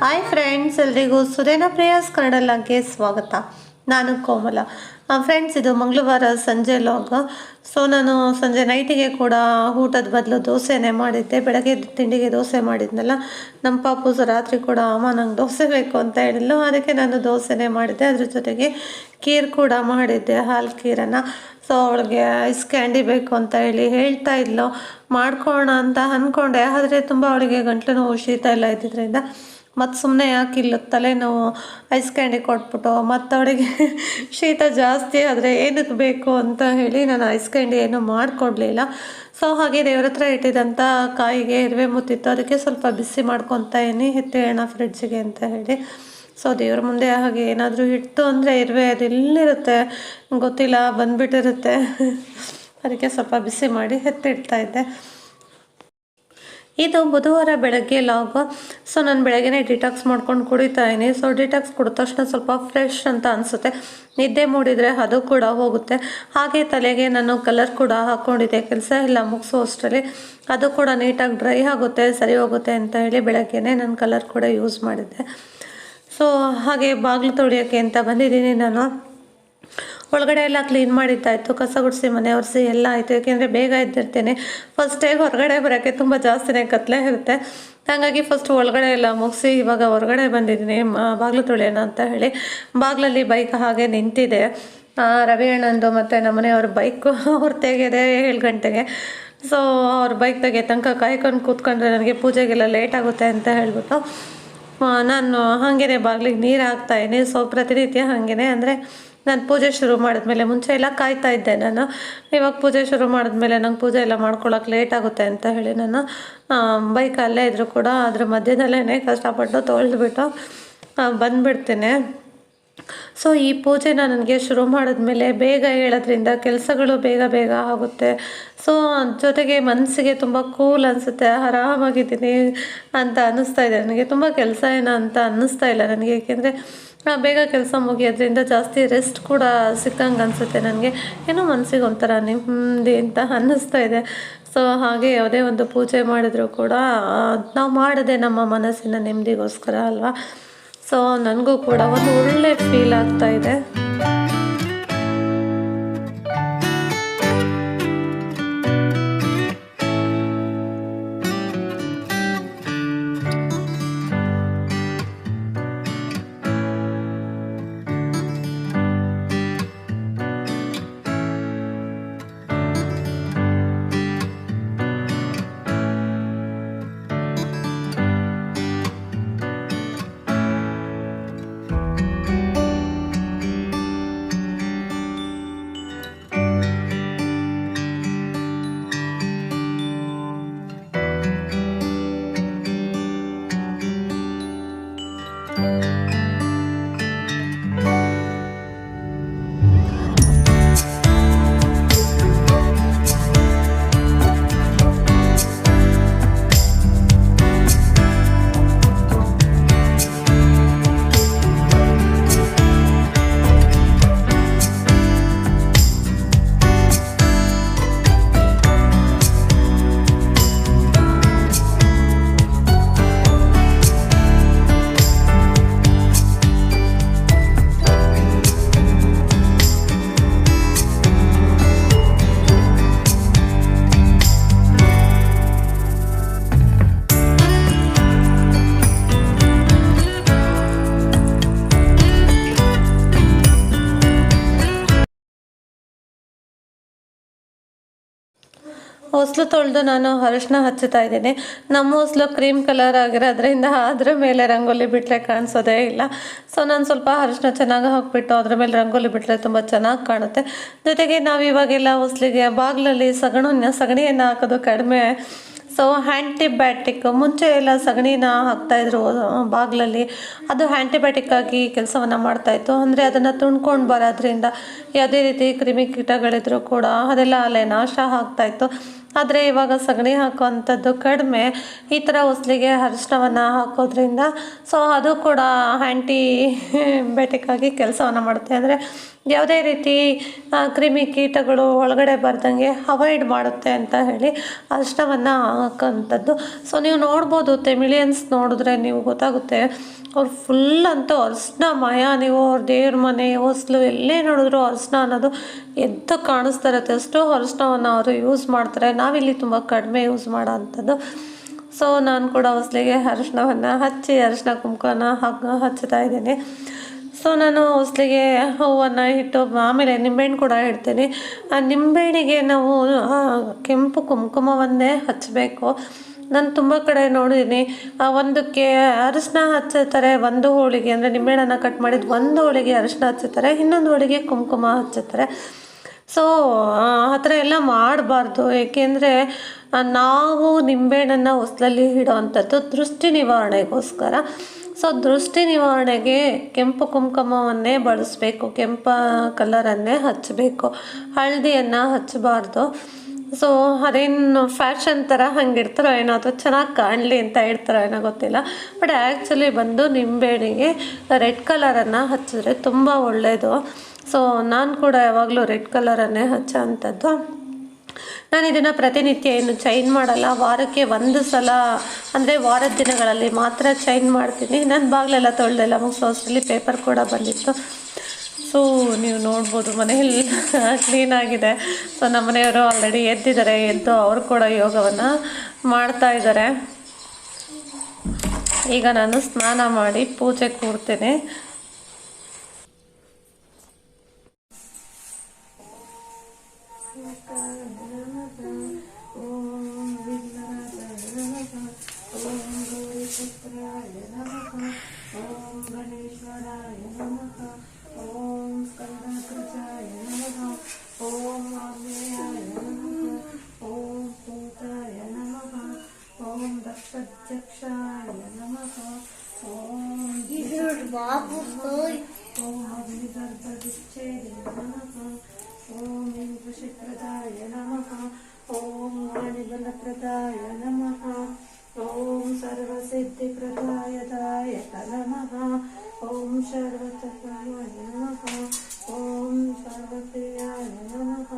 Hi friends ಎಲ್ರಿಗೂ ಪ್ರೇಯಸ್ ಕನ್ನಡ ಲಾಗ್ಗೆ ಸ್ವಾಗತ. ನಾನು ಕೋಮಲ. ಫ್ರೆಂಡ್ಸ್ ಇದು ಮಂಗಳವಾರ ಸಂಜೆ ಲಾಗ್ ಸೊ ನಾನು ಸಂಜೆ ನೈಟಿಗೆ ಕೂಡ ಊಟದ ಬದಲು ದೋಸೆನೇ ಮಾಡಿದ್ದೆ. ಬೆಳಗ್ಗೆ ತಿಂಡಿಗೆ ದೋಸೆ ಮಾಡಿದ್ನಲ್ಲ. ನಮ್ಮ ಪಾಪು ರಾತ್ರಿ ಕೂಡ ಅಮ್ಮ ನಂಗೆ ದೋಸೆ ಬೇಕು ಅಂತ ಹೇಳಿದ್ಲು. ಅದಕ್ಕೆ ನಾನು ದೋಸೆನೇ ಮಾಡಿದ್ದೆ. ಅದ್ರ ಜೊತೆಗೆ ಖೀರ್ ಕೂಡ ಮಾಡಿದ್ದೆ, ಹಾಲು ಖೀರನ್ನು. ಸೊ ಅವಳಿಗೆ ಐಸ್ ಕ್ಯಾಂಡಿ ಬೇಕು ಅಂತ ಹೇಳಿ ಹೇಳ್ತಾ ಇದ್ಲು. ಮಾಡ್ಕೋಣ ಅಂತ ಅಂದ್ಕೊಂಡೆ ಆದರೆ ತುಂಬ ಅವಳಿಗೆ ಗಂಟ್ಲು ನೋವು ಶೀತ ಎಲ್ಲ ಇದ್ದಿದ್ದರಿಂದ ಮತ್ತು ಸುಮ್ಮನೆ ಯಾಕೆ ಇಲ್ಲ, ತಲೆನೋವು ಐಸ್ ಕ್ಯಾಂಡಿ ಕೊಟ್ಬಿಟ್ಟು, ಮತ್ತು ಅವಳಿಗೆ ಶೀತ ಜಾಸ್ತಿ ಆದರೆ ಏನಕ್ಕೆ ಬೇಕು ಅಂತ ಹೇಳಿ ನಾನು ಐಸ್ ಕ್ಯಾಂಡಿ ಏನೂ ಮಾಡಿಕೊಡ್ಲಿಲ್ಲ. ಸೊ ಹಾಗೆ ದೇವ್ರ ಹತ್ರ ಇಟ್ಟಿದ್ದಂಥ ಕಾಯಿಗೆ ಇರುವೆ ಮುತ್ತಿತ್ತು. ಅದಕ್ಕೆ ಸ್ವಲ್ಪ ಬಿಸಿ ಮಾಡ್ಕೊತಾ ಇನಿ ಎತ್ತೇಳೋಣ ಫ್ರಿಡ್ಜಿಗೆ ಅಂತ ಹೇಳಿ. ಸೊ ದೇವ್ರ ಮುಂದೆ ಹಾಗೆ ಏನಾದರೂ ಇಟ್ಟು ಅಂದರೆ ಇರುವೆ ಅದು ಎಲ್ಲಿರುತ್ತೆ? ಗೊತ್ತಿಲ್ಲ, ಬಂದುಬಿಟ್ಟಿರುತ್ತೆ. ಅದಕ್ಕೆ ಸ್ವಲ್ಪ ಬಿಸಿ ಮಾಡಿ ಎತ್ತಿಡ್ತಾ ಇದ್ದೆ. ಇದು ಬುಧವಾರ ಬೆಳಗ್ಗೆ ಲಾಗ್ ಸೊ ನಾನು ಬೆಳಗ್ಗೆನೇ ಡಿಟಾಕ್ಸ್ ಮಾಡ್ಕೊಂಡು ಕುಡಿತಾ ಇದ್ದೀನಿ. ಸೊ ಡಿಟಾಕ್ಸ್ ಕುಡಿದ ತಕ್ಷಣ ಸ್ವಲ್ಪ ಫ್ರೆಶ್ ಅಂತ ಅನಿಸುತ್ತೆ. ನಿದ್ದೆ ಮೂಡಿದರೆ ಅದು ಕೂಡ ಹೋಗುತ್ತೆ. ಹಾಗೆ ತಲೆಗೆ ನಾನು ಕಲರ್ ಕೂಡ ಹಾಕ್ಕೊಂಡಿದ್ದೆ ಕೆಲಸ ಎಲ್ಲ ಮುಗಿಸೋ ಅಷ್ಟರಲ್ಲಿ. ಅದು ಕೂಡ ನೀಟಾಗಿ ಡ್ರೈ ಆಗುತ್ತೆ, ಸರಿ ಹೋಗುತ್ತೆ ಅಂತ ಹೇಳಿ ಬೆಳಗ್ಗೆನೇ ನಾನು ಕಲರ್ ಕೂಡ ಯೂಸ್ ಮಾಡಿದ್ದೆ. ಸೊ ಹಾಗೆ ಬಾಗಿಲು ತೊಳಿಯೋಕ್ಕೆ ಅಂತ ಬಂದಿದ್ದೀನಿ ನಾನು. ಒಳಗಡೆ ಎಲ್ಲ ಕ್ಲೀನ್ ಮಾಡಿದ್ದಾಯಿತು, ಕಸ ಗುಡಿಸಿ ಮನೆ ಒರೆಸಿ ಎಲ್ಲ ಆಯಿತು. ಯಾಕೆಂದರೆ ಬೇಗ ಎದ್ದಿರ್ತೇನೆ. ಫಸ್ಟ್ ಡೇ ಹೊರಗಡೆ ಬರೋಕ್ಕೆ ತುಂಬ ಜಾಸ್ತಿನೇ ಕತ್ಲೆ ಇರುತ್ತೆ. ಹಾಗಾಗಿ ಫಸ್ಟ್ ಒಳಗಡೆ ಎಲ್ಲ ಮುಗಿಸಿ ಇವಾಗ ಹೊರಗಡೆ ಬಂದಿದ್ದೀನಿ ಬಾಗಿಲು ತೊಳೆಯೋಣ ಅಂತ ಹೇಳಿ. ಬಾಗಿಲಲ್ಲಿ ಬೈಕ್ ಹಾಗೆ ನಿಂತಿದೆ. ರವಿ ಅಣ್ಣಂದು ಮತ್ತು ನಮ್ಮನೆಯವ್ರ ಬೈಕು ಅವ್ರು ತೆಗೆದೆ ಏಳು ಗಂಟೆಗೆ. ಸೊ ಅವ್ರ ಬೈಕ್ ತೆಗೆ ತನಕ ಕಾಯ್ಕೊಂಡು ಕೂತ್ಕೊಂಡ್ರೆ ನನಗೆ ಪೂಜೆಗೆಲ್ಲ ಲೇಟ್ ಆಗುತ್ತೆ ಅಂತ ಹೇಳ್ಬಿಟ್ಟು ನಾನು ಹಾಗೇನೆ ಬಾಗಿಲಿಗೆ ನೀರು ಹಾಕ್ತಾಯಿನಿ ಸೊ ಪ್ರತಿನಿತ್ಯ ಹಾಗೇನೆ. ಅಂದರೆ ನಾನು ಪೂಜೆ ಶುರು ಮಾಡಿದ್ಮೇಲೆ ಮುಂಚೆ ಎಲ್ಲ ಕಾಯ್ತಾ ಇದ್ದೆ ನಾನು. ಇವಾಗ ಪೂಜೆ ಶುರು ಮಾಡಿದ್ಮೇಲೆ ನಂಗೆ ಪೂಜೆ ಎಲ್ಲ ಮಾಡ್ಕೊಳಕ್ಕೆ ಲೇಟ್ ಆಗುತ್ತೆ ಅಂತ ಹೇಳಿ ನಾನು ಬೈಕ್ ಅಲ್ಲೇ ಇದ್ದರೂ ಕೂಡ ಅದ್ರ ಮಧ್ಯದಲ್ಲೇ ಕಷ್ಟಪಟ್ಟು ತೊಳೆದ್ಬಿಟ್ಟು ಬಂದುಬಿಡ್ತೀನಿ. ಸೊ ಈ ಪೂಜೆನ ನನಗೆ ಶುರು ಮಾಡಿದ್ಮೇಲೆ ಬೇಗ ಹೇಳೋದ್ರಿಂದ ಕೆಲಸಗಳು ಬೇಗ ಬೇಗ ಆಗುತ್ತೆ. ಸೊ ಜೊತೆಗೆ ಮನಸ್ಸಿಗೆ ತುಂಬ ಕೂಲ್ ಅನಿಸುತ್ತೆ, ಆರಾಮಾಗಿದ್ದೀನಿ ಅಂತ ಅನ್ನಿಸ್ತಾ ಇದೆ. ನನಗೆ ತುಂಬ ಕೆಲಸ ಏನೋ ಅಂತ ಅನ್ನಿಸ್ತಾ ಇಲ್ಲ ನನಗೆ. ಏಕೆಂದರೆ ಬೇಗ ಕೆಲಸ ಮುಗಿಯೋದ್ರಿಂದ ಜಾಸ್ತಿ ರೆಸ್ಟ್ ಕೂಡ ಸಿಕ್ಕಂಗೆ ಅನಿಸುತ್ತೆ ನನಗೆ. ಏನೋ ಮನಸ್ಸಿಗೆ ಒಂಥರ ನೆಮ್ಮದಿ ಅಂತ ಅನ್ನಿಸ್ತಾ ಇದೆ. ಸೊ ಹಾಗೆ ಯಾವುದೇ ಒಂದು ಪೂಜೆ ಮಾಡಿದರೂ ಕೂಡ ನಾವು ಮಾಡದೆ ನಮ್ಮ ಮನಸ್ಸಿನ ನೆಮ್ಮದಿಗೋಸ್ಕರ ಅಲ್ವಾ? ಸೊ ನನಗೂ ಕೂಡ ಒಂದು ಒಳ್ಳೆ ಫೀಲ್ ಆಗ್ತಾ ಇದೆ. ಹೊಸ್ಲು ತೊಳೆದು ನಾನು ಅರಶಿನ ಹಚ್ಚುತ್ತಾ ಇದ್ದೀನಿ. ನಮ್ಮ ಹೊಸ್ಲು ಕ್ರೀಮ್ ಕಲರ್ ಆಗಿರೋದ್ರಿಂದ ಅದರ ಮೇಲೆ ರಂಗೋಲಿ ಬಿಟ್ಟರೆ ಕಾಣಿಸೋದೇ ಇಲ್ಲ. ಸೊ ನಾನು ಸ್ವಲ್ಪ ಅರಶಿನ ಚೆನ್ನಾಗಿ ಹಾಕ್ಬಿಟ್ಟು ಅದ್ರ ಮೇಲೆ ರಂಗೋಲಿ ಬಿಟ್ಟರೆ ತುಂಬ ಚೆನ್ನಾಗಿ ಕಾಣುತ್ತೆ. ಜೊತೆಗೆ ನಾವು ಇವಾಗೆಲ್ಲ ಹೊಸಲಿಗೆ ಬಾಗಿಲಲ್ಲಿ ಸಗಣಿನ, ಸಗಣಿಯನ್ನು ಹಾಕೋದು ಕಡಿಮೆ. ಸೊ ಆ್ಯಂಟಿಬಯೋಟಿಕ್ ಮುಂಚೆ ಎಲ್ಲ ಸಗಣಿನ ಹಾಕ್ತಾಯಿದ್ರು ಬಾಗಿಲಲ್ಲಿ. ಅದು ಆ್ಯಂಟಿಬಯೋಟಿಕ್ ಆಗಿ ಕೆಲಸವನ್ನು ಮಾಡ್ತಾಯಿತ್ತು ಅಂದರೆ ಅದನ್ನು ತುಂಡ್ಕೊಂಡು ಬರೋದ್ರಿಂದ ಯಾವುದೇ ರೀತಿ ಕ್ರಿಮಿ ಕೀಟಗಳಿದ್ರೂ ಕೂಡ ಅದೆಲ್ಲ ಅಲ್ಲೇ ನಾಶ ಆಗ್ತಾಯಿತ್ತು ಆದರೆ ಇವಾಗ ಸಗಣಿ ಹಾಕುವಂಥದ್ದು ಕಡಿಮೆ. ಈ ಥರ ಹೊಸ್ಲಿಗೆ ಅರಿಶಿನವನ್ನು ಹಾಕೋದ್ರಿಂದ ಸೊ ಅದು ಕೂಡ ಆ್ಯಂಟಿ ಬಯೋಟಿಕ್ ಆಗಿ ಕೆಲಸವನ್ನು ಮಾಡುತ್ತೆ. ಅಂದರೆ ಯಾವುದೇ ರೀತಿ ಕ್ರಿಮಿ ಕೀಟಗಳು ಒಳಗಡೆ ಬರ್ದಂಗೆ ಅವಾಯ್ಡ್ ಮಾಡುತ್ತೆ ಅಂತ ಹೇಳಿ ಅರಿಶಿನವನ್ನು ಹಾಕೋಂಥದ್ದು ಸೊ ನೀವು ನೋಡ್ಬೋದು ತೆಮಿಲಿಯನ್ಸ್ ನೋಡಿದ್ರೆ ನೀವು ಗೊತ್ತಾಗುತ್ತೆ, ಅವ್ರು ಫುಲ್ ಅಂತೂ ಅರ್ಶನ ಮಯ. ನೀವು ಅವ್ರ ದೇವ್ರ ಮನೆ, ಹೊಸ್ಲು ಎಲ್ಲೇ ನೋಡಿದ್ರು ಅರ್ಶಿನ ಅನ್ನೋದು ಎದ್ದು ಕಾಣಿಸ್ತಾ ಇರುತ್ತೆ ಅಷ್ಟು ಅರ್ಶನವನ್ನು ಅವರು ಯೂಸ್ ಮಾಡ್ತಾರೆ. ನಾವಿಲ್ಲಿ ತುಂಬ ಕಡಿಮೆ ಯೂಸ್ ಮಾಡೋ ಅಂಥದ್ದು ಸೊ ನಾನು ಕೂಡ ಹೊಸ್ಲಿಗೆ ಅರಿಶಿಣವನ್ನು ಹಚ್ಚಿ, ಅರಿಶಿನ ಕುಂಕುಮನ ಹಚ್ತಾ ಇದ್ದೀನಿ. ಸೊ ನಾನು ಹೊಸ್ಲಿಗೆ ಹೂವನ್ನು ಇಟ್ಟು ಆಮೇಲೆ ನಿಂಬೆಹಣ್ಣು ಕೂಡ ಇಡ್ತೀನಿ. ಆ ನಿಂಬೆಹಣ್ಣಿಗೆ ನಾವು ಕೆಂಪು ಕುಂಕುಮವನ್ನೇ ಹಚ್ಚಬೇಕು ನಾನು ತುಂಬ ಕಡೆ ನೋಡಿದ್ದೀನಿ. ಒಂದಕ್ಕೆ ಅರಿಶಿನ ಹಚ್ಚುತ್ತಾರೆ ಒಂದು ಹೋಳಿಗೆ, ಅಂದರೆ ನಿಂಬೆಹಣ್ಣನ್ನು ಕಟ್ ಮಾಡಿದ್ದು ಒಂದು ಹೋಳಿಗೆ ಅರಿಶಿನ ಹಚ್ಚುತ್ತಾರೆ ಇನ್ನೊಂದು ಹೋಳಿಗೆ ಕುಂಕುಮ ಹಚ್ಚುತ್ತಾರೆ ಸೊ ಆ ಥರ ಎಲ್ಲ ಮಾಡಬಾರ್ದು. ಏಕೆಂದರೆ ನಾವು ನಿಂಬೆಹಣ್ಣನ್ನು ಹೊಸ್ಲಲ್ಲಿ ಇಡುವಂಥದ್ದು ದೃಷ್ಟಿ ನಿವಾರಣೆಗೋಸ್ಕರ. ಸೊ ದೃಷ್ಟಿ ನಿವಾರಣೆಗೆ ಕೆಂಪು ಕುಂಕುಮವನ್ನೇ ಬಳಸಬೇಕು, ಕೆಂಪ ಕಲರನ್ನೇ ಹಚ್ಚಬೇಕು ಹಳದಿಯನ್ನು ಹಚ್ಚಬಾರ್ದು. ಸೊ ಅದೇನು ಫ್ಯಾಷನ್ ಥರ ಹಂಗೆ ಏನೋ ಅಥವಾ ಚೆನ್ನಾಗಿ ಕಾಣಲಿ ಅಂತ ಇಡ್ತಾರೋ ಏನೋ ಗೊತ್ತಿಲ್ಲ. ಬಟ್ ಆ್ಯಕ್ಚುಲಿ ಬಂದು ನಿಂಬೆಹಣ್ಣಿಗೆ ರೆಡ್ ಕಲರನ್ನು ಹಚ್ಚಿದ್ರೆ ತುಂಬ ಒಳ್ಳೆಯದು ಸೊ ನಾನು ಕೂಡ ಯಾವಾಗಲೂ ರೆಡ್ ಕಲರನ್ನೇ ಹಚ್ಚೋ ಅಂಥದ್ದು ನಾನು ಇದನ್ನು ಪ್ರತಿನಿತ್ಯ ಏನು ಚೈನ್ ಮಾಡಲ್ಲ, ವಾರಕ್ಕೆ ಒಂದು ಸಲ ಅಂದರೆ ವಾರದ ದಿನಗಳಲ್ಲಿ ಮಾತ್ರ ಚೈನ್ ಮಾಡ್ತೀನಿ ನನ್ನ ಬಾಗಿಲೆಲ್ಲ ತೊಳೆದೆಲ್ಲ ಮುಗಿಸೋ ಅಷ್ಟರಲ್ಲಿ ಪೇಪರ್ ಕೂಡ ಬಂದಿತ್ತು ಸೊ ನೀವು ನೋಡ್ಬೋದು ಮನೆಯಲ್ಲಿ ಕ್ಲೀನಾಗಿದೆ ಸೊ ನಮ್ಮ ಮನೆಯವರು ಆಲ್ರೆಡಿ ಎದ್ದಿದ್ದಾರೆ ಎದ್ದು ಅವರು ಕೂಡ ಯೋಗವನ್ನು ಮಾಡ್ತಾ ಇದ್ದಾರೆ ಈಗ ನಾನು ಸ್ನಾನ ಮಾಡಿ ಪೂಜೆ ಕೂಡ್ತೇನೆ ಓಂ ಗಣೇಶ್ವರಾಯ ನಮಃ ಓಂ ಸ್ಕಂದಕೃತಾಯ ನಮಃ ಓಂ ಆಗ್ನೇಯಾಯ ನಮಃ ಓಂ ಭೂತಾಯ ನಮಃ ಓಂ ದಕ್ಷಾಯ ನಮಃ ಓಂ ಬಾಬು ಹೋಯ್ ಓಂ ಅಗ್ನಿಗರ್ಭದಿಚ್ಛೇದೆ ನಮಃ ಓಂ ಇಂದ್ರಶಿಖರದಾಯ ನಮಃ ಓಂ ವಾಣಿಬಲಪ್ರದಾಯ ನಮಃ ಓಂ ಸರ್ವಸಿದ್ಧಿಪ್ರದಾಯದಾಯ ನಮಃ ಓಂ ಸರ್ವತತ್ವಾಯ ನಮಃ ಓಂ ಸರ್ವಪ್ರಿಯಾಯ ನಮಃ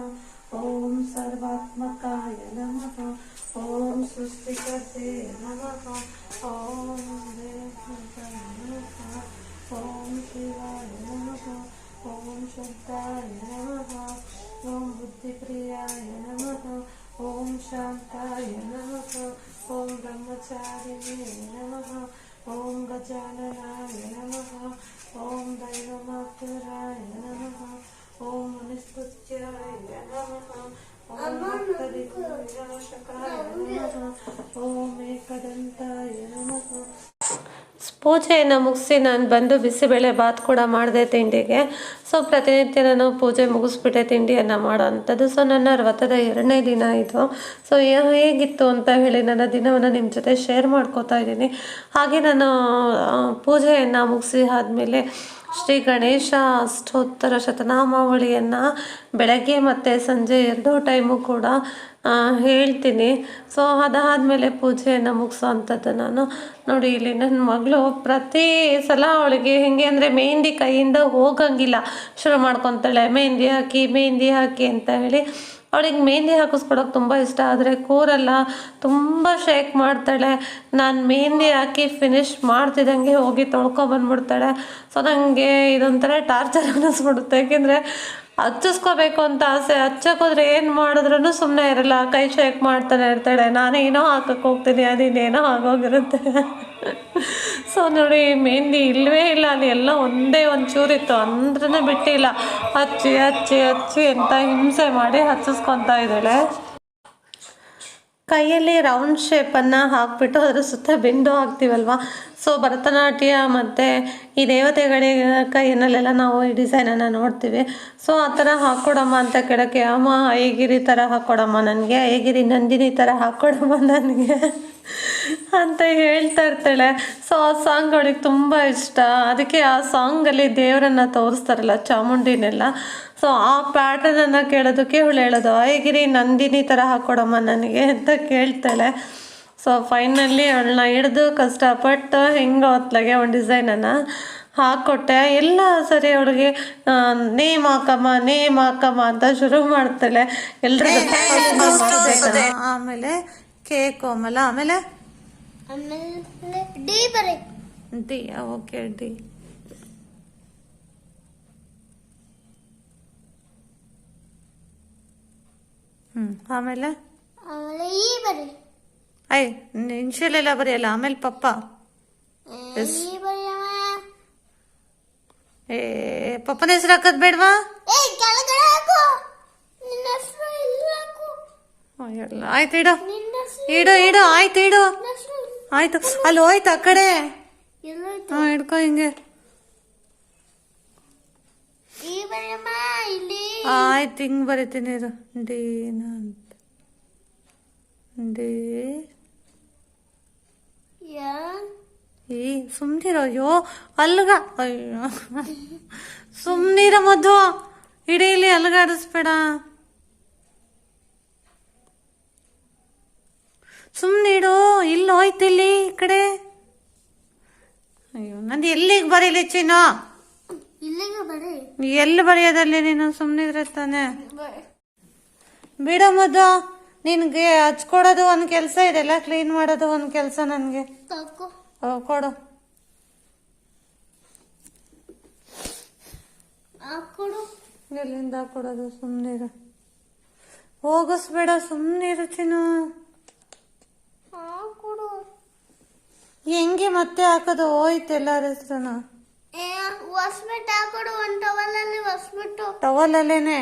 ಓಂ ಸರ್ವಾತ್ಮಕಾಯ ನಮಃ ಓಂ ಸೃಷ್ಟಿಕರ್ತೆ ನಮಃ ಓಂ ದೇವತಾಯ ನಮಃ ಓಂ ಶಿವಾಯ ನಮಃ ಓಂ ಶುದ್ಧಾಯ ನಮಃ ಓಂ ಬುದ್ಧಿಪ್ರಿಯಾಯ ನಮಃ ಓಂ ಶಾಂತಾಯ ನಮಃ ಓಂ ಬ್ರಹ್ಮಚಾರಿಣೇ ನಮಃ ಓಂ ಗಜಾನನಾಯ ನಮಃ ಓಂ ದೈವಮಾತುರಾಯ ನಮಃ ಓಂ ಮನುಸ್ತುತ್ಯಾಯ ನಮಃ ಓಂ ಭಕ್ತರಿಪುವಿನಾಶಕಾಯ ನಮಃ ಓಂ ಏಕದಂತಾಯ ನಮಃ ಪೂಜೆಯನ್ನು ಮುಗಿಸಿ ನಾನು ಬಂದು ಬಿಸಿಬೇಳೆ ಬಾತ್ ಕೂಡ ಮಾಡಿದೆ ತಿಂಡಿಗೆ. ಸೊ, ಪ್ರತಿನಿತ್ಯ ನಾನು ಪೂಜೆ ಮುಗಿಸ್ಬಿಟ್ಟೆ ತಿಂಡಿಯನ್ನು ಮಾಡೋ ಅಂಥದ್ದು ಸೊ, ನನ್ನ ವ್ರತದ ಎರಡನೇ ದಿನ ಇದು. ಸೊ ಹೇಗಿತ್ತು ಅಂತ ಹೇಳಿ ನನ್ನ ದಿನವನ್ನು ನಿಮ್ಮ ಜೊತೆ ಶೇರ್ ಮಾಡ್ಕೋತಾ ಇದ್ದೀನಿ. ಹಾಗೆ ನಾನು ಪೂಜೆಯನ್ನು ಮುಗಿಸಿ ಆದಮೇಲೆ ಶ್ರೀ ಗಣೇಶ ಅಷ್ಟೋತ್ತರ ಶತನಾಮಾವಳಿಯನ್ನು ಬೆಳಗ್ಗೆ ಮತ್ತು ಸಂಜೆ ಎರಡೂ ಟೈಮು ಕೂಡ ಹೇಳ್ತೀನಿ. ಸೊ ಅದಾದಮೇಲೆ ಪೂಜೆಯನ್ನು ಮುಗಿಸೋ ಅಂಥದ್ದು ನಾನು. ನೋಡಿ, ಇಲ್ಲಿ ನನ್ನ ಮಗಳು ಪ್ರತಿ ಸಲ ಅವಳಿಗೆ ಹೇಗೆ ಅಂದರೆ ಮೆಹಂದಿ ಕೈಯಿಂದ ಹೋಗಂಗಿಲ್ಲ. ಶುರು ಮಾಡ್ಕೊತಾಳೆ ಮೆಹಂದಿ ಹಾಕಿ ಮೆಹಂದಿ ಹಾಕಿ ಅಂತ ಹೇಳಿ. ಅವಳಿಗೆ ಮೆಹಂದಿ ಹಾಕಿಸ್ಕೊಡೋಕೆ ತುಂಬ ಇಷ್ಟ ಆದರೆ ಕೂರಲ್ಲ ತುಂಬ ಶೇಕ್ ಮಾಡ್ತಾಳೆ. ನಾನು ಮೆಹಂದಿ ಹಾಕಿ ಫಿನಿಶ್ ಮಾಡ್ತಿದ್ದಂಗೆ ಹೋಗಿ ತೊಳ್ಕೊಬಂದ್ಬಿಡ್ತಾಳೆ. ಸೊ ನನಗೆ ಇದೊಂಥರ ಟಾರ್ಚರ್ ಅನ್ನಿಸ್ಬಿಡುತ್ತೆ. ಏಕೆಂದರೆ ಹಚ್ಚಿಸ್ಕೋಬೇಕು ಅಂತ ಆಸೆ, ಹಚ್ಚಕ್ಕೋದ್ರೆ ಏನು ಮಾಡಿದ್ರೂ ಸುಮ್ಮನೆ ಇರಲ್ಲ. ಕೈ ಶೇಕ್ ಮಾಡ್ತಾನೆ ಇರ್ತಾಳೆ. ನಾನೇನೋ ಹಾಕಕ್ಕೆ ಹೋಗ್ತೀನಿ ಅದಿನ್ನೇನೋ ಆಗೋಗಿರುತ್ತೆ. ಸೊ ನೋಡಿ ಮೆಹಂದಿ ಇಲ್ಲವೇ ಇಲ್ಲ. ಅಲ್ಲಿ ಎಲ್ಲ ಒಂದೇ ಒಂದು ಚೂರಿತ್ತು. ಅಂದ್ರೂ ಬಿಟ್ಟಿಲ್ಲ. ಹಚ್ಚಿ ಹಚ್ಚಿ ಹಚ್ಚಿ ಅಂತ ಹಿಂಸೆ ಮಾಡಿ ಹಚ್ಚಿಸ್ಕೊತಾ ಇದ್ದಾಳೆ. ಕೈಯಲ್ಲಿ ರೌಂಡ್ ಶೇಪನ್ನು ಹಾಕ್ಬಿಟ್ಟು ಅದರ ಸುತ್ತ ಬಿಂದು ಹಾಕ್ತೀವಲ್ವ? ಸೊ ಭರತನಾಟ್ಯ ಮತ್ತು ಈ ದೇವತೆಗಳಿಗೆ ಕೈಯಲ್ಲೆಲ್ಲ ನಾವು ಈ ಡಿಸೈನನ್ನು ನೋಡ್ತೀವಿ. ಸೊ ಆ ಥರ ಹಾಕ್ಕೊಡಮ್ಮ ಅಂತ ಕೇಳೋಕ್ಕೆ ಅಮ್ಮ, ಹೇಗಿರಿ ಥರ ಹಾಕ್ಕೊಡಮ್ಮ ನನಗೆ? ಹೇಗಿರಿ ನಂದಿನಿ ಥರ ಹಾಕ್ಕೊಡಮ್ಮ ನನಗೆ? ಅಂತ ಹೇಳ್ತಾ ಇರ್ತಾಳೆ. ಸೊ ಆ ಸಾಂಗ್ ಅವಳಿಗೆ ತುಂಬ ಇಷ್ಟ. ಅದಕ್ಕೆ ಆ ಸಾಂಗಲ್ಲಿ ದೇವರನ್ನು ತೋರಿಸ್ತಾರಲ್ಲ ಚಾಮುಂಡಿನೆಲ್ಲ. ಸೊ ಆ ಪ್ಯಾಟರ್ನನ್ನು ಕೇಳೋದಕ್ಕೆ ಇವಳು ಹೇಳೋದು ಹೇಗಿರಿ ನಂದಿನಿ ಥರ ಹಾಕ್ಕೊಡಮ್ಮ ನನಗೆ ಅಂತ ಕೇಳ್ತಾಳೆ. ಸೊ ಫೈನಲಿ ಅವಳನ್ನ ಹಿಡ್ದು ಕಷ್ಟಪಟ್ಟು ಹೆಂಗೋ ಹೊತ್ತಲಾಗೆ ಒಂದು ಡಿಸೈನನ್ನು ಹಾಕ್ಕೊಟ್ಟೆ ಎಲ್ಲ ಸರಿ ಅವಳಿಗೆ ನೇಮ್ ಹಾಕಮ್ಮ ನೇಮ್ ಹಾಕಮ್ಮ ಅಂತ ಶುರು ಮಾಡ್ತಾಳೆ. ಎಲ್ರಿಗೂ ಆಮೇಲೆ ಕೇಕ್ ಆಮೇಲೆ ಆಮೇಲೆ? ಆಮೇಲೆ ಡಿ ಬರೀ. D okay D. ಹ್ಮ್ ಆಮೇಲೆ? ಆಮೇಲೆ ಈ ಬರಿ. ಐ ಇನ್ಶಿಯಲ್ ಎಲ್ಲ ಬರೆಯಲ್ಲ ಆಮೇಲೆ ಪಪ್ಪ. ಎಸ್ ಈ ಏ ಪಪ್ಪನ ಹೆಸರು ಹಾಕೋದ್ ಬೇಡವಾ? ಏ ಕೆಳಗಡೆ ಹಾಕು. ನಿನ್ನ ಹೆಸರು ಇಲ್ಲಿ ಹಾಕು. ಎಲ್ಲ ಆಯ್ತು ಇಡು. ನಿನ್ನ ಹೆಸರು ಇಡು ಇಡು ಆಯ್ತು ಇಡು. ಆಯ್ತು ಅಲ್ಲಿ ಹೋಯ್ತು ಆ ಕಡೆ. ಹಾ ಹಿಡ್ಕೊ ಹಿಂಗೆ. ಆಯ್ತು ಹಿಂಗ್ ಬರಿತೀನಿ ಇರು. ಡಿ ಅಂತ. ಡಿ. ಯಾ. ಈ ಸುಮ್ನಿರೋ. ಅಯ್ಯೋ ಅಲ್ಗ. ಅಯ್ಯೋ. ಸುಮ್ನಿರ ಮಧು. ಇಡೀ ಇಲ್ಲಿ ಅಲ್ಗಾಡಿಸ್ಬೇಡ ಸುಮ್ನಿಡು ಇಲ್ಲಿ ಹೋಯ್ತಿಲ್ಲಿ ಈ ಕಡೆ. ಅಯ್ಯೋ ನಂದು ಎಲ್ಲಿಗೆ ಬರೀಲಿ ಚಿನ್ನು? ಎಲ್ಲಿ ಬರೆಯೋದಲ್ಲಿ ನೀನು ಸುಮ್ಮನಿದ್ರೆ ತಾನೆ? ಬಿಡು ಮದು ನಿನಗೆ ಹಚ್ಕೊಡೋದು ಒಂದು ಕೆಲಸ ಇದೆಲ್ಲ ಕ್ಲೀನ್ ಮಾಡೋದು ಒಂದು ಕೆಲಸ ನನಗೆ. ಕೊಡು. ಎಲ್ಲಿಂದ ಕೊಡೋದು ಸುಮ್ಮನಿರು ಹೋಗಿಸ್ಬೇಡ ಸುಮ್ಮನಿರು ಚಿನ್ನು. ಹೆಂಗೆ ಮತ್ತೆ ಹಾಕೋದು? ಹೋಯ್ತು ಎಲ್ಲರ ಹೊಸ್ಬಿಟ್ಟು ಹಾಕೊಡು ಒಂದು ಟವಲಲ್ಲಿ ಹೊಸ್ಬಿಟ್ಟು. ಟವಲಲ್ಲೇನೆ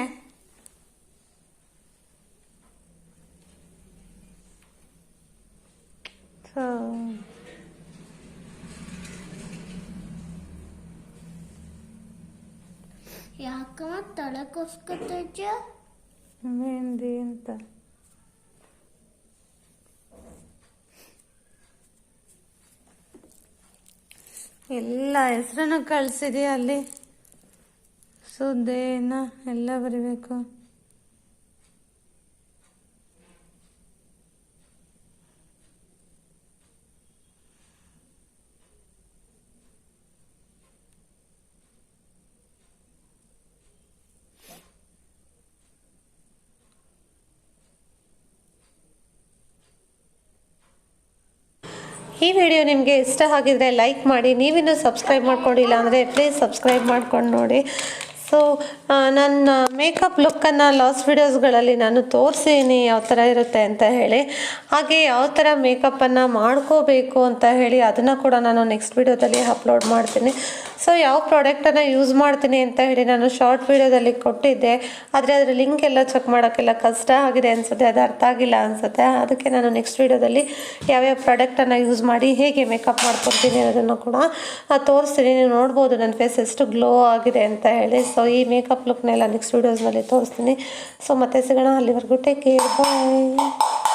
ಯಾಕಮ್ಮ ತಲೆ ಕೊಸ್ಕೊತೈತೆ ಮೆಹಂದಿ ಅಂತ ಎಲ್ಲ ಹೆಸ್ರನ್ನು ಕಳ್ಸಿದೀಯ ಅಲ್ಲಿ. ಸುದ್ದೇನ ಎಲ್ಲ ಬರಿಬೇಕು. ಈ ವಿಡಿಯೋ ನಿಮಗೆ ಇಷ್ಟ ಆಗಿದ್ರೆ ಲೈಕ್ ಮಾಡಿ, ನೀವಿನ್ನೂ ಸಬ್ಸ್ಕ್ರೈಬ್ ಮಾಡ್ಕೊಂಡಿಲ್ಲ ಅಂದರೆ ಪ್ಲೀಸ್ ಸಬ್ಸ್ಕ್ರೈಬ್ ಮಾಡ್ಕೊಂಡು ನೋಡಿ. ಸೊ ನನ್ನ ಮೇಕಪ್ ಲುಕ್ಕನ್ನು ಲಾಸ್ಟ್ ವಿಡಿಯೋಸ್ಗಳಲ್ಲಿ ನಾನು ತೋರಿಸೀನಿ, ಯಾವ ಥರ ಇರುತ್ತೆ ಅಂತ ಹೇಳಿ. ಹಾಗೆ ಯಾವ ಥರ ಮೇಕಪ್ಪನ್ನು ಮಾಡ್ಕೋಬೇಕು ಅಂತ ಹೇಳಿ, ಅದನ್ನು ಕೂಡ ನಾನು ನೆಕ್ಸ್ಟ್ ವಿಡಿಯೋದಲ್ಲಿ ಅಪ್ಲೋಡ್ ಮಾಡ್ತೀನಿ. ಸೊ ಯಾವ ಪ್ರಾಡಕ್ಟನ್ನು ಯೂಸ್ ಮಾಡ್ತೀನಿ ಅಂತ ಹೇಳಿ ನಾನು ಶಾರ್ಟ್ ವೀಡಿಯೋದಲ್ಲಿ ಕೊಟ್ಟಿದ್ದೆ. ಆದರೆ ಅದರ ಲಿಂಕ್ ಎಲ್ಲ ಚೆಕ್ ಮಾಡೋಕ್ಕೆಲ್ಲ ಕಷ್ಟ ಆಗಿದೆ ಅನಿಸುತ್ತೆ, ಅದು ಅರ್ಥ ಆಗಿಲ್ಲ ಅನಿಸುತ್ತೆ. ಅದಕ್ಕೆ ನಾನು ನೆಕ್ಸ್ಟ್ ವೀಡಿಯೋದಲ್ಲಿ ಯಾವ್ಯಾವ ಪ್ರಾಡಕ್ಟನ್ನು ಯೂಸ್ ಮಾಡಿ ಹೇಗೆ ಮೇಕಪ್ ಮಾಡ್ಕೊಡ್ತೀನಿ ಅನ್ನೋದನ್ನು ಕೂಡ ತೋರಿಸ್ತೀನಿ. ನೀವು ನೋಡ್ಬೋದು ನನ್ನ ಫೇಸ್ ಎಷ್ಟು ಗ್ಲೋ ಆಗಿದೆ ಅಂತ ಹೇಳಿ. ಸೊ ಈ ಮೇಕಪ್ ಲುಕ್ನೆಲ್ಲ ನೆಕ್ಸ್ಟ್ ವೀಡಿಯೋಸ್ನಲ್ಲಿ ತೋರಿಸ್ತೀನಿ. ಸೊ ಮತ್ತೆ ಸಿಗೋಣ. ಅಲ್ಲಿವರೆಗೂ ಟೇಕ್ ಕೇರ್ ಬಾಯ್